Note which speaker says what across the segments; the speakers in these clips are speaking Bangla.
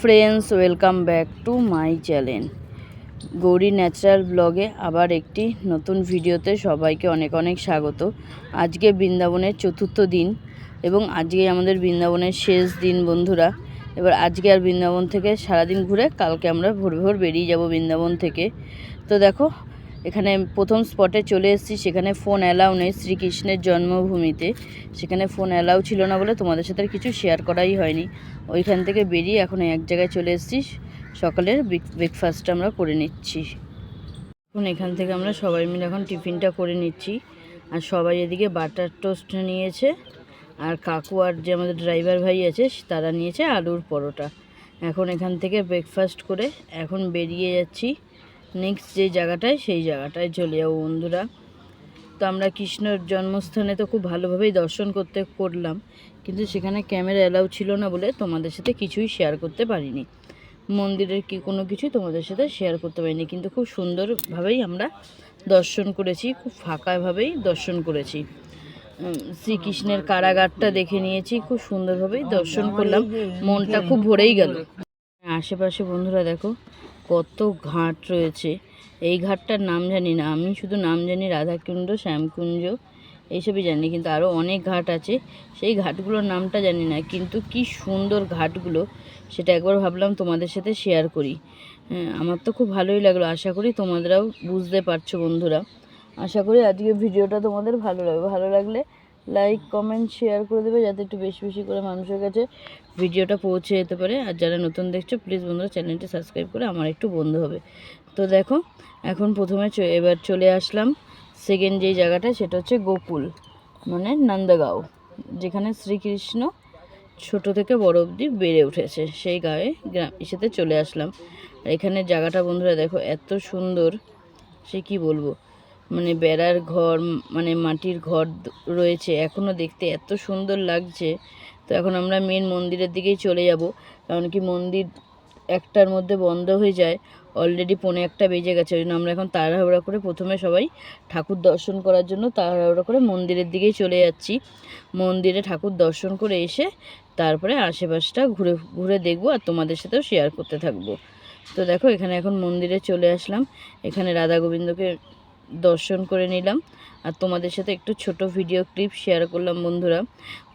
Speaker 1: Friends welcome back to my channel Gauri natural ব্লগে আবার একটি নতুন ভিডিওতে সবাইকে অনেক অনেক স্বাগত। আজকে বৃন্দাবনের চতুর্থ দিন এবং আজকে আমাদের বৃন্দাবনের শেষ দিন, বন্ধুরা। এবার আজকে আর বৃন্দাবন থেকে সারাদিন ঘুরে কালকে আমরা ভোর ভোর বেরিয়ে যাব বৃন্দাবন থেকে। তো দেখো এখানে প্রথম স্পটে চলে এসেছি, সেখানে ফোন অ্যালাউ নেই শ্রীকৃষ্ণের জন্মভূমিতে। সেখানে ফোন অ্যালাউ ছিল না বলে তোমাদের সাথে কিছু শেয়ার করাই হয়নি। ওইখান থেকে বেরিয়ে এখন এক জায়গায় চলে এসেছি। সকালের ব্রেকফাস্টটা আমরা করে নিচ্ছি। এখন এখান থেকে আমরা সবাই মিলে এখন টিফিনটা করে নিচ্ছি। আর সবাই এদিকে বাটার টোস্ট নিয়েছে। আর কাকু আর যে আমাদের ড্রাইভার ভাই আছে, তারা নিয়েছে আলুর পরোটা। এখন এখান থেকে ব্রেকফাস্ট করে এখন বেরিয়ে যাচ্ছি। নেক্সট যে জায়গাটায়, সেই জায়গাটায় চলে যাব বন্ধুরা। তো আমরা কৃষ্ণর জন্মস্থানে তো খুব ভালোভাবেই দর্শন করতে করলাম, কিন্তু সেখানে ক্যামেরা অ্যালাউ ছিল না বলে তোমাদের সাথে কিছুই শেয়ার করতে পারিনি। মন্দিরের কি কোনো কিছুই তোমাদের সাথে শেয়ার করতে পারিনি, কিন্তু খুব সুন্দরভাবেই আমরা দর্শন করেছি, খুব ফাঁকাভাবেই দর্শন করেছি। শ্রীকৃষ্ণের কারাগারটা দেখে নিয়েছি, খুব সুন্দরভাবেই দর্শন করলাম। মনটা খুব ভরেই গেল। আশেপাশে বন্ধুরা দেখো কত ঘাট রয়েছে। এই ঘাটটার নাম জানি না আমি শুধু নাম জানি রাধাকুণ্ড শ্যামকুঞ্জ এইসবই জানি কিন্তু আরও অনেক ঘাট আছে। সেই ঘাটগুলোর নামটা জানি না কিন্তু কি সুন্দর ঘাটগুলো সেটা একবার ভাবলাম তোমাদের সাথে শেয়ার করি। হ্যাঁ, আমার তো খুব ভালোই লাগল আশা করি তোমাদেরও বুঝতে পারছ বন্ধুরা। আশা করি আজকে ভিডিওটা তোমাদের ভালো লাগবে ভালো লাগলে লাইক কমেন্ট শেয়ার করে দেবে যাতে একটু বেশি বেশি করে মানুষের কাছে ভিডিওটা পৌঁছে যেতে পারে। আর যারা নতুন দেখছ প্লিজ বন্ধুরা চ্যানেলটি সাবস্ক্রাইব করে আমার একটু বন্ধু হবে। তো দেখো, এখন প্রথমে এবার চলে আসলাম সেকেন্ড যেই জায়গাটা, সেটা হচ্ছে গোকুল মানে নন্দগাঁও, যেখানে শ্রীকৃষ্ণ ছোট থেকে বড় অবধি বেড়ে উঠেছে। সেই গায়ে গ্রাম ইসেতে চলে আসলাম। আর এখানে জায়গাটা বন্ধুরা দেখো, এত সুন্দর। সে কি বলব? মানে বেড়ার ঘর মানে মাটির ঘর রয়েছে। এখনও দেখতে এত সুন্দর লাগছে। তো এখন আমরা মেন মন্দিরের দিকেই চলে যাব। কারণ কি মন্দির একটার মধ্যে বন্ধ হয়ে যায়। অলরেডি পৌনে একটা বেজে গেছে। ওই জন্য আমরা এখন তাড়াহুড়া করে প্রথমে সবাই ঠাকুর দর্শন করার জন্য তাড়াহুড়া করে মন্দিরের দিকেই চলে যাচ্ছি। মন্দিরে ঠাকুর দর্শন করে এসে তারপরে আশেপাশটা ঘুরে ঘুরে দেখব আর তোমাদের সাথেও শেয়ার করতে থাকব। তো দেখো এখানে এখন মন্দিরে চলে আসলাম। এখানে রাধা গোবিন্দকে দর্শন করে নিলাম। আর তোমাদের সাথে একটু ছোট ভিডিও ক্লিপ শেয়ার করলাম বন্ধুরা।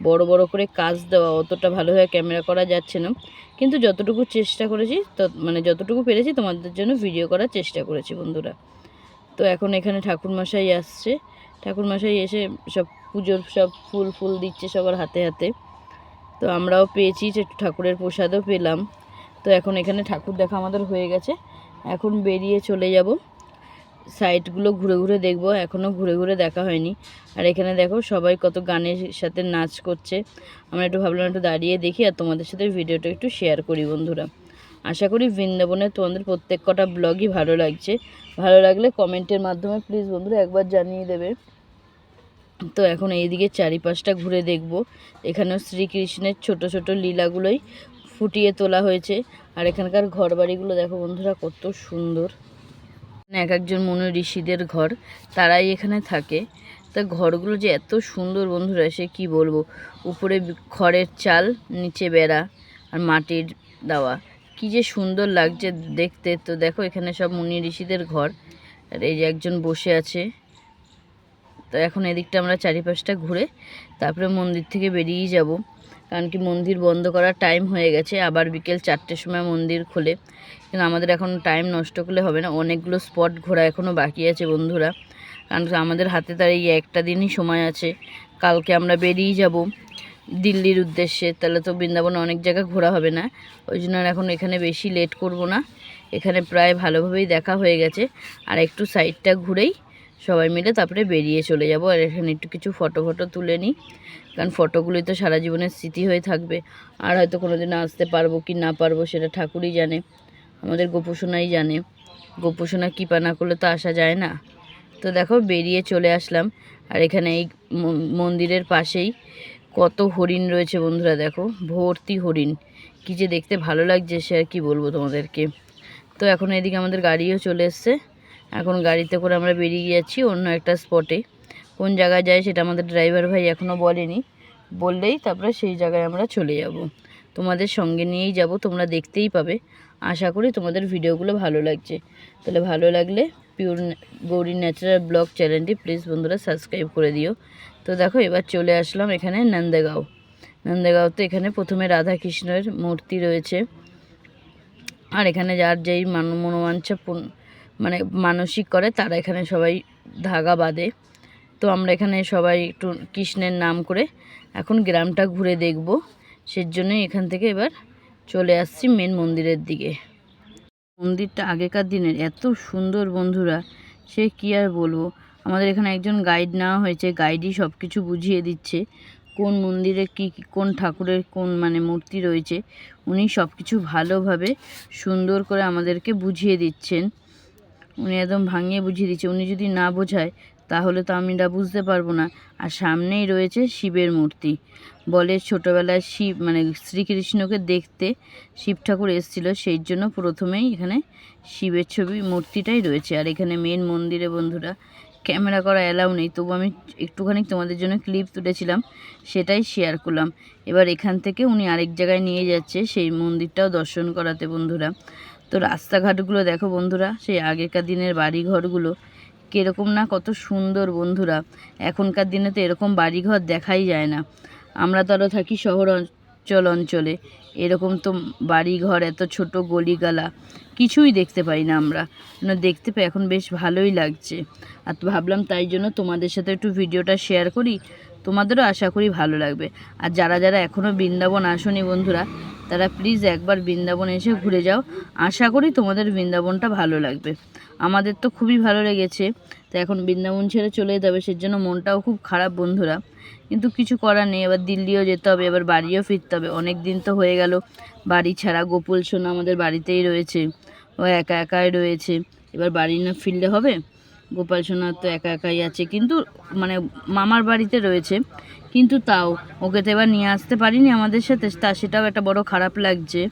Speaker 1: বড় বড় করে কাজ দেওয়া অতটা ভালোভাবে ক্যামেরা করা যাচ্ছে না। কিন্তু যতটুকু চেষ্টা করেছি মানে যতটুকু পেরেছি, তোমাদের জন্য ভিডিও করার চেষ্টা করেছি বন্ধুরা। তো এখন এখানে ঠাকুরমশাই আসছে। ঠাকুরমশাই এসে সব পুজোর সব ফুল ফুল দিচ্ছে সবার হাতে হাতে। তো আমরাও পেয়েছি ঠাকুরের প্রসাদও পেলাম। তো এখন এখানে ঠাকুর দেখা আমাদের হয়ে গেছে। এখন বেরিয়ে চলে যাব। সাইটগুলো ঘুরে ঘুরে দেখব এখনও ঘুরে ঘুরে দেখা হয়নি। আর এখানে দেখো সবাই কত গানের সাথে নাচ করছে। আমরা একটু ভাবলাম একটু দাঁড়িয়ে দেখি আর তোমাদের সাথে ভিডিওটা একটু শেয়ার করি বন্ধুরা। আশা করি বৃন্দাবনে তোমাদের প্রত্যেক কটা ব্লগই ভালো লাগছে। ভালো লাগলে কমেন্টের মাধ্যমে প্লিজ বন্ধুরা একবার জানিয়ে দেবে। তো এখন এইদিকে চারিপাশটা ঘুরে দেখব। এখানেও শ্রীকৃষ্ণের ছোট ছোট লীলাগুলোই ফুটিয়ে তোলা হয়েছে। আর এখানকার ঘর বাড়িগুলো দেখো বন্ধুরা কত সুন্দর। এক একজন মনে ঋষিদের ঘর, তারাই এখানে থাকে। তা ঘরগুলো যে এত সুন্দর বন্ধুরা, সে কি বলব? উপরে খড়ের চাল, নিচে বেড়া আর মাটির দেওয়া। কি যে সুন্দর লাগছে দেখতে। তো দেখো এখানে সব মুনি ঋষিদের ঘর। আর এই যে একজন বসে আছে। তো এখন এদিকটা আমরা চারিপাশটা ঘুরে তারপরে মন্দির থেকে বেরিয়েই যাব। কারণ কি মন্দির বন্ধ করার টাইম হয়ে গেছে। আবার বিকেল চারটের সময় মন্দির খোলে। কিন্তু আমাদের এখন টাইম নষ্ট করলে হবে না। অনেকগুলো স্পট ঘোরা এখনও বাকি আছে বন্ধুরা। কারণ আমাদের হাতে তার এই একটা দিনই সময় আছে। কালকে আমরা বেরিয়ে যাব দিল্লির উদ্দেশ্যে। তাহলে তো বৃন্দাবনে অনেক জায়গা ঘোরা হবে না। ওই জন্য এখন এখানে বেশি লেট করব না। এখানে প্রায় ভালোভাবেই দেখা হয়ে গেছে। আর একটু সাইডটা ঘুরেই সবাই মিলে তারপরে বেরিয়ে চলে যাব। আর এখানে একটু কিছু ফটো ফটো তুলে নিই। কারণ ফটোগুলোই তো সারা জীবনের স্মৃতি হয়ে থাকবে। আর হয়তো কোনোদিন আসতে পারব কি না পারব সেটা ঠাকুরই জানে। আমাদের গোপোষণাই জানে। গোপোষণা কৃপা না করলে তো আসা যায় না। তো দেখো বেরিয়ে চলে আসলাম। আর এখানে এই মন্দিরের পাশেই কত হরিণ রয়েছে বন্ধুরা দেখো। ভর্তি হরিণ। কী যে দেখতে ভালো লাগছে সে আর কি বলব তোমাদেরকে। তো এখন এদিকে আমাদের গাড়িও চলে এসছে। এখন গাড়িতে করে আমরা বেরিয়ে যাচ্ছি অন্য একটা স্পটে কোন জায়গায় যায় সেটা আমাদের ড্রাইভার ভাই এখনও বলেনি। বললেই তারপরে সেই জায়গায় আমরা চলে যাব। তোমাদের সঙ্গে নিয়েই যাব, তোমরা দেখতেই পাবে। আশা করি তোমাদের ভিডিওগুলো ভালো লাগছে। তাহলে ভালো লাগলে পিওর গৌরী ন্যাচারাল ব্লগ চ্যানেলটি প্লিজ বন্ধুরা সাবস্ক্রাইব করে দিও। তো দেখো এবার চলে আসলাম এখানে নন্দেগাঁও। নন্দেগাঁওতে এখানে প্রথমে রাধা কৃষ্ণের মূর্তি রয়েছে। আর এখানে যার যেই মান, মনোবাঞ্ছা মানে মানসিক করে, তারা এখানে সবাই ধাগা বাঁধে। তো আমরা এখানে সবাই একটু কৃষ্ণের নাম করে এখন গ্রামটা ঘুরে দেখব। সের জন্যই এখান থেকে এবার চলে আসছি মেন মন্দিরের দিকে। মন্দিরটা আগেকার দিনের এত সুন্দর বন্ধুরা, সে কি আর বলব? আমাদের এখানে একজন গাইড নেওয়া হয়েছে গাইডই সব কিছু বুঝিয়ে দিচ্ছে কোন মন্দিরে কি- কোন ঠাকুরের কোন মানে মূর্তি রয়েছে। উনি সব কিছু ভালোভাবে সুন্দর করে আমাদেরকে বুঝিয়ে দিচ্ছেন। উনি একদম ভাঙিয়ে বুঝিয়ে দিচ্ছে উনি যদি না বোঝায়, তাহলে তো আমরা বুঝতে পারব না। আর সামনেই রয়েছে শিবের মূর্তি। বলে ছোটোবেলায় শিব মানে শ্রীকৃষ্ণকে দেখতে শিব ঠাকুর এসেছিল, সেই জন্য প্রথমেই এখানে শিবের ছবি, মূর্তিটাই রয়েছে। আর এখানে মেন মন্দিরে বন্ধুরা, ক্যামেরা করা অ্যালাউ নেই। তবু আমি একটুখানি তোমাদের জন্য ক্লিপ তুলেছিলাম, সেটাই শেয়ার করলাম। এবার এখান থেকে উনি আরেক জায়গায় নিয়ে যাচ্ছে, সেই মন্দিরটাও দর্শন করাতে বন্ধুরা। তো রাস্তাঘাটগুলো দেখো বন্ধুরা, সেই আগেকার দিনের বাড়িঘরগুলো কীরকম না কত সুন্দর বন্ধুরা। এখনকার দিনে তো এরকম বাড়িঘর দেখাই যায় না। আমরা তো আরও থাকি শহর অঞ্চল অঞ্চলে, এরকম তো বাড়িঘর, এত ছোট গলিগালা, কিছুই দেখতে পাই না আমরা। দেখতে পাই এখন বেশ ভালোই লাগছে। আর ভাবলাম তাই জন্য তোমাদের সাথে একটু ভিডিওটা শেয়ার করি। তোমাদেরও আশা করি ভালো লাগবে। আর যারা যারা এখনও বৃন্দাবন আসনি বন্ধুরা, তারা প্লিজ একবার বৃন্দাবন এসে ঘুরে যাও। আশা করি তোমাদের বৃন্দাবনটা ভালো লাগবে। আমাদের তো খুবই ভালো লেগেছে। তো এখন বৃন্দাবন ছেড়ে চলে যেতে হবে, সেজন্য মনটাও খুব খারাপ বন্ধুরা। কিন্তু কিছু করার নেই, এবার দিল্লিও যেতে হবে, এবার বাড়িও ফিরতে হবে। অনেক দিন তো হয়ে গেল, বাড়ি ছাড়া গোকুল সোনা আমাদের বাড়িতেই রয়েছে। ও একা একাই রয়েছে। এবার বাড়ি না ফিরলে হবে? গোপাল সোনা তো একা একাই আছে, কিন্তু মানে মামার বাড়িতে রয়েছে, কিন্তু তাও ওকে তো এবার নিয়ে আসতে পারিনি আমাদের সাথে, তা সেটাও একটা বড় খারাপ লাগছে।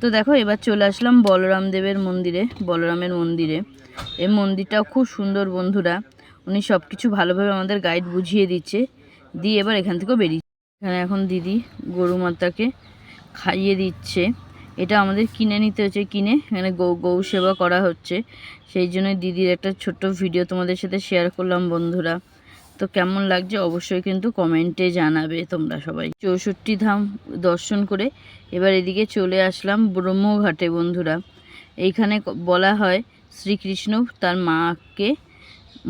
Speaker 1: তো দেখো এবার চলে আসলাম বলরাম দেবের মন্দিরে, বলরামের মন্দিরে। এই মন্দিরটাও খুব সুন্দর বন্ধুরা, উনি সব কিছু ভালোভাবে আমাদের গাইড বুঝিয়ে দিচ্ছে, দিয়ে এবার এখান থেকেও বেরিয়ে এখানে এখন দিদি গরু মাতাকে খাইয়ে দিচ্ছে। এটা আমাদের কিনে নিতে হচ্ছে, কিনে এখানে গৌ গৌ সেবা করা হচ্ছে। সেই জন্য দিদির একটা ছোট্ট ভিডিও তোমাদের সাথে শেয়ার করলাম বন্ধুরা। তো কেমন লাগছে অবশ্যই কিন্তু কমেন্টে জানাবে তোমরা সবাই। চৌষট্টি ধাম দর্শন করে এবার এদিকে চলে আসলাম ব্রহ্মঘাটে বন্ধুরা। এইখানে বলা হয় শ্রীকৃষ্ণ তার মাকে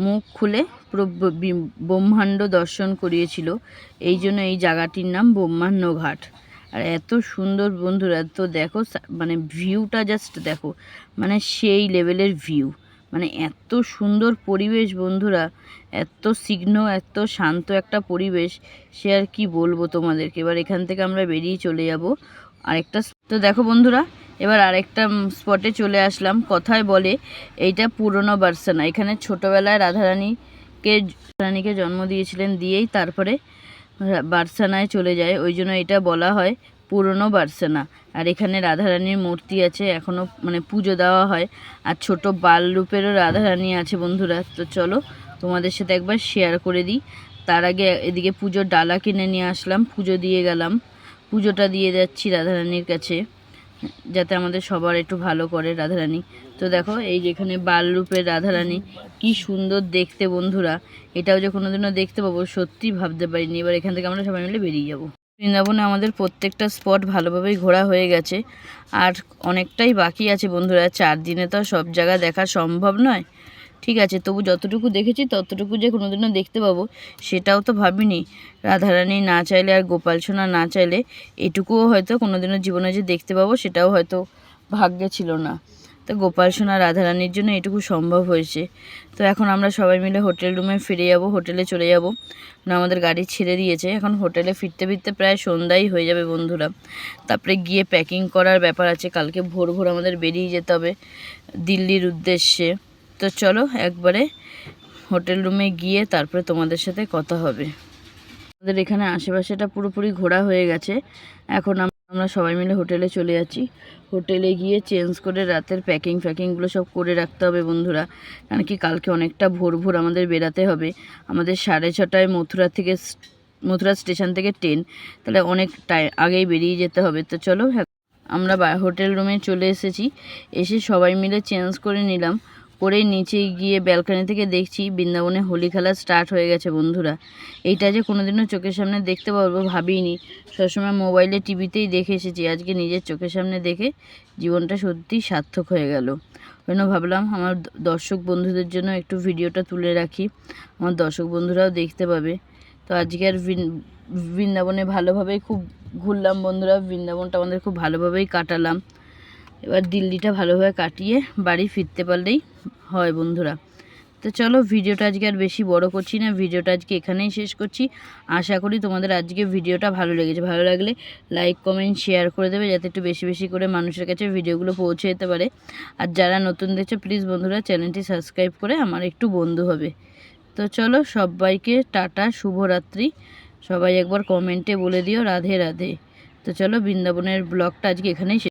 Speaker 1: মুখ খুলে পুরো ব্রহ্মাণ্ড দর্শন করিয়েছিল। এই জন্য এই জায়গাটির নাম ব্রহ্মাণ্ড ঘাট। আর এত সুন্দর বন্ধুরা, তো দেখো মানে ভিউটা জাস্ট দেখো মানে সেই লেভেলের ভিউ মানে এত সুন্দর পরিবেশ বন্ধুরা, এত সিগ্ন এত শান্ত একটা পরিবেশ, সে আর কি বলব তোমাদেরকে? এবার এখান থেকে আমরা বেরিয়ে চলে যাব। আরেকটা তো দেখো বন্ধুরা, এবার আরেকটা স্পটে চলে আসলাম। কথায় বলে, এইটা পুরনো বার্সানা। এখানে ছোটোবেলায় রাধারানীকে রানীকে জন্ম দিয়েছিলেন দিয়েই তারপরে বার্সানায় চলে যায়। ওই জন্য এটা বলা হয় পুরনো বার্সানা। আর এখানে রাধারানীর মূর্তি আছে এখনও মানে পুজো দেওয়া হয়। আর ছোট বাল রূপেরও রাধারানী আছে বন্ধুরা। তো চলো তোমাদের সাথে একবার শেয়ার করে দিই। তার আগে এদিকে পুজোর ডালা কিনে নিয়ে আসলাম। পুজো দিয়ে গেলাম। পুজোটা দিয়ে যাচ্ছি রাধারানীর কাছে। যাতে আমাদের সবার একটু ভালো করে রাধারানী। তো দেখো, এই যেখানে বালরূপের রাধারানী, কি সুন্দর দেখতে বন্ধুরা। এটাও যে কোনোদিনও দেখতে পাবো, সত্যি ভাবতে পারিনি। এবার এখান থেকে আমরা সবাই মিলে বেরিয়ে যাব। বৃন্দাবনে আমাদের প্রত্যেকটা স্পট ভালোভাবেই ঘোরা হয়ে গেছে। আর অনেকটাই বাকি আছে বন্ধুরা। চার দিনে তো সব জায়গা দেখা সম্ভব নয়। ঠিক আছে, তবু যতটুকু দেখেছি ততটুকু যে কোনোদিনও দেখতে পাবো, সেটাও তো ভাবিনি। রাধারানী না চাইলে আর গোপাল সোনা না চাইলে এটুকুও হয়তো কোনোদিনও জীবনে যে দেখতে পাবো, সেটাও হয়তো ভাগ্যে ছিল না। তো গোপাল সোনা রাধারানীর জন্য এটুকু সম্ভব হয়েছে। তো এখন আমরা সবাই মিলে হোটেল রুমে ফিরে যাব, হোটেলে চলে যাব। না, আমাদের গাড়ি ছেড়ে দিয়েছে। এখন হোটেলে ফিরতে ফিরতে প্রায় সন্ধ্যাই হয়ে যাবে বন্ধুরা। তারপরে গিয়ে প্যাকিং করার ব্যাপার আছে। কালকে ভোর ভোর আমাদের বেরিয়ে যেতে হবে দিল্লির উদ্দেশ্যে। তো চলো একবারে হোটেল রুমে গিয়ে তারপরে তোমাদের সাথে কথা হবে। আমাদের এখানে আশেপাশেটা পুরোপুরি ঘোরা হয়ে গেছে। এখন আমরা সবাই মিলে হোটেলে চলে যাচ্ছি। হোটেলে গিয়ে চেঞ্জ করে রাতের প্যাকিং ফ্যাকিংগুলো সব করে রাখতে হবে বন্ধুরা। কারণ কি কালকে অনেকটা ভোর ভোর আমাদের বেরাতে হবে। আমাদের সাড়ে ছটায় মথুরা থেকে মথুরা স্টেশন থেকে ট্রেন। তাহলে অনেক টাই আগেই বেরিয়ে যেতে হবে। তো চলো হ্যাঁ, আমরা হোটেল রুমে চলে এসেছি। এসে সবাই মিলে চেঞ্জ করে নিলাম। করে নিচে গিয়ে ব্যালকনি থেকে দেখছি বৃন্দাবনে হোলি খেলা স্টার্ট হয়ে গেছে বন্ধুরা। এইটা যে কোনোদিনও চোখের সামনে দেখতে পারব ভাবিনি। সবসময় মোবাইলে টিভিতেই দেখে এসেছি। আজকে নিজের চোখের সামনে দেখে জীবনটা সত্যি সার্থক হয়ে গেল। জন্য ভাবলাম আমার দর্শক বন্ধুদের জন্য একটু ভিডিওটা তুলে রাখি। আমার দর্শক বন্ধুরাও দেখতে পাবে। তো আজকে আর বৃন- বৃন্দাবনে ভালোভাবেই খুব ঘুরলাম বন্ধুরা। বৃন্দাবনটা আমাদের খুব ভালোভাবেই কাটালাম। এবার দিল্লিটা ভালোভাবে কাটিয়ে বাড়ি ফিরতে পারলেই হয় বন্ধুরা। তো চলো ভিডিওটা আজকে আর বেশি বড় করছি না, ভিডিওটা আজকে এখানেই শেষ করছি। আশা করি তোমাদের আজকে ভিডিওটা ভালো লেগেছে। ভালো লাগলে লাইক, কমেন্ট, শেয়ার করে দেবে যাতে একটু বেশি বেশি করে মানুষের কাছে ভিডিওগুলো পৌঁছে যেতে পারে। আর যারা নতুন দেখছে প্লিজ বন্ধুরা চ্যানেলটি সাবস্ক্রাইব করে আমার একটু বন্ধু হবে। তো চলো সবাইকে টাটা, শুভরাত্রি। সবাই একবার কমেন্টে বলে দিও। রাধে রাধে। তো চলো বৃন্দাবনের ব্লগটা আজকে এখানেই